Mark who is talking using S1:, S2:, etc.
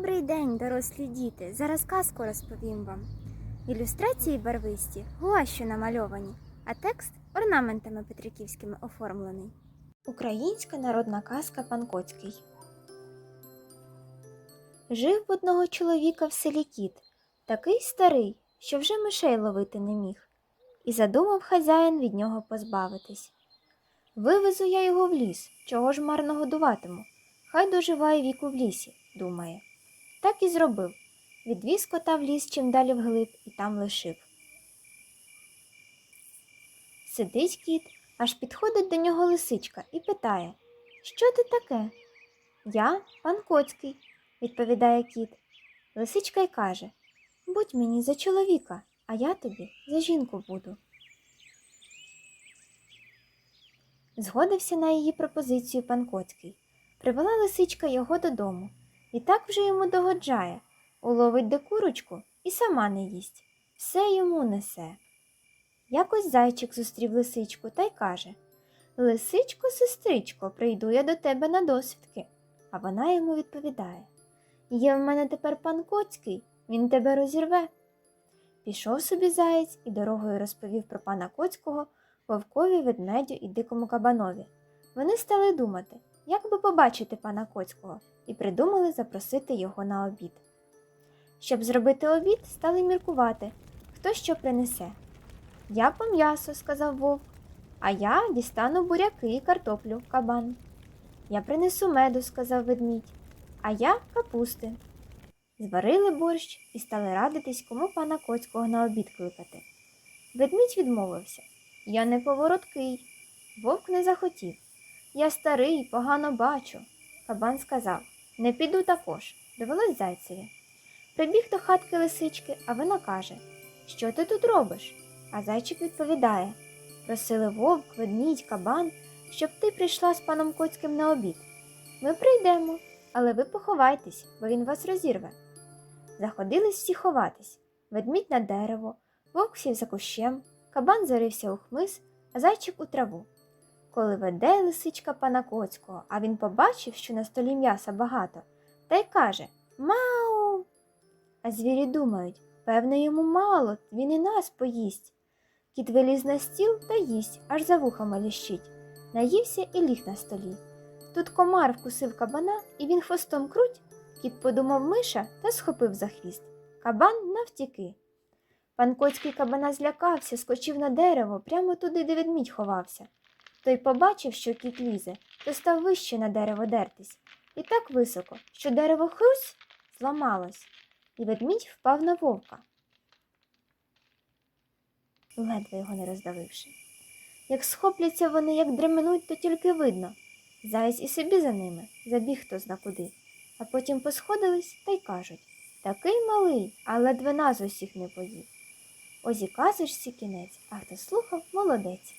S1: Добрий день, дорослі діти! Зараз казку розповім вам. Ілюстрації барвисті, гуашю намальовані, а текст орнаментами петриківськими оформлений. Українська народна казка Пан Коцький. Жив одного чоловіка в селі кіт, такий старий, що вже мишей ловити не міг, і задумав хазяїн від нього позбавитись. Вивезу я його в ліс, чого ж марно годуватиму. Хай доживає віку в лісі, думає. Так і зробив. Відвіз кота в ліс чим далі вглиб і там лишив. Сидить кіт, аж підходить до нього лисичка і питає Що ти таке? Я пан Коцький, відповідає кіт. Лисичка й каже Будь мені за чоловіка, а я тобі за жінку буду. Згодився на її пропозицію пан Коцький. Привела лисичка його додому. І так вже йому догоджає. Уловить де курочку і сама не їсть. Все йому несе. Якось зайчик зустрів лисичку та й каже Лисичко, сестричко, прийду я до тебе на досвідки. А вона йому відповідає Є в мене тепер пан Коцький, він тебе розірве. Пішов собі заєць і дорогою розповів про пана Коцького вовкові, ведмедю і дикому кабанові. Вони стали думати, як би побачити пана Коцького, і придумали запросити його на обід. Щоб зробити обід, стали міркувати, хто що принесе. Я по м'ясо, сказав вовк, а я дістану буряки і картоплю, кабан. Я принесу меду, сказав ведмідь, а я капусти. Зварили борщ і стали радитись, кому пана Коцького на обід кликати. Ведмідь відмовився. Я не повороткий. Вовк не захотів. Я старий, погано бачу. Кабан сказав Не піду також. Довелось зайцеві. Прибіг до хатки лисички, а вона каже Що ти тут робиш? А зайчик відповідає Просили вовк, ведмідь, кабан, щоб ти прийшла з паном Коцьким на обід. Ми прийдемо, але ви поховайтесь, бо він вас розірве. Заходились всі ховатись ведмідь на дерево, вовк сів за кущем, кабан зарився у хмиз, а зайчик у траву. Коли веде лисичка пана Коцького, а він побачив, що на столі м'яса багато, та й каже Мау. А звірі думають певне, йому мало, він і нас поїсть. Кіт виліз на стіл та їсть, аж за вухами ліщить. Наївся і ліг на столі. Тут комар вкусив кабана, і він хвостом круть. Кіт подумав миша та схопив за хвіст. Кабан навтіки. Пан Коцький кабана злякався, скочив на дерево, прямо туди, де ведмідь ховався. Той побачив, що кіт лізе, то став вище на дерево дертись, і так високо, що дерево хрусь зламалось, і ведмідь впав на вовка, ледве його не роздавивши. Як схопляться вони, як дременуть, то тільки видно. Заєць і собі за ними забіг хто зна куди, а потім посходились та й кажуть такий малий, а ледве нас усіх не поїв. Ось і кінець, а хто слухав, молодець.